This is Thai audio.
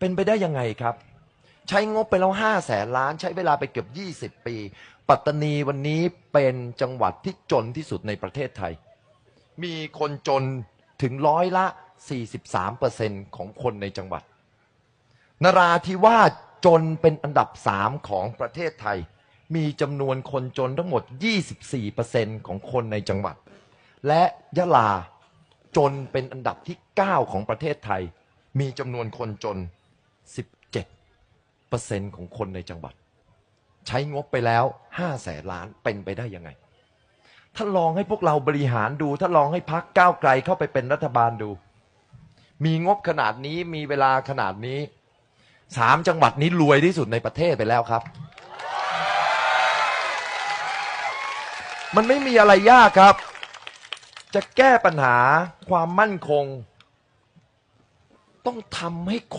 เป็นไปได้ยังไงครับ ใช้งบไปแล้วห้าแสนล้าน ใช้เวลาไปเกือบยี่สิบปี ปัตตานีวันนี้เป็นจังหวัดที่จนที่สุดในประเทศไทย มีคนจนถึงร้อยละ 43%ของคนในจังหวัด นราธิวาสจนเป็นอันดับ3ของประเทศไทย มีจำนวนคนจนทั้งหมด 24%ของคนในจังหวัด และยะลาจนเป็นอันดับที่ 9 ของประเทศไทย มีจำนวนคนจน 17%ของคนในจังหวัด ใช้งบไปแล้ว5แสนล้านเป็นไปได้ยังไง ถ้าลองให้พวกเราบริหารดู ถ้าลองให้พักก้าวไกลเข้าไปเป็นรัฐบาลดู มีงบขนาดนี้มีเวลาขนาดนี้สามจังหวัดนี้รวยที่สุดในประเทศไปแล้วครับ มันไม่มีอะไรยากครับ จะแก้ปัญหาความมั่นคง ต้องทำให้คน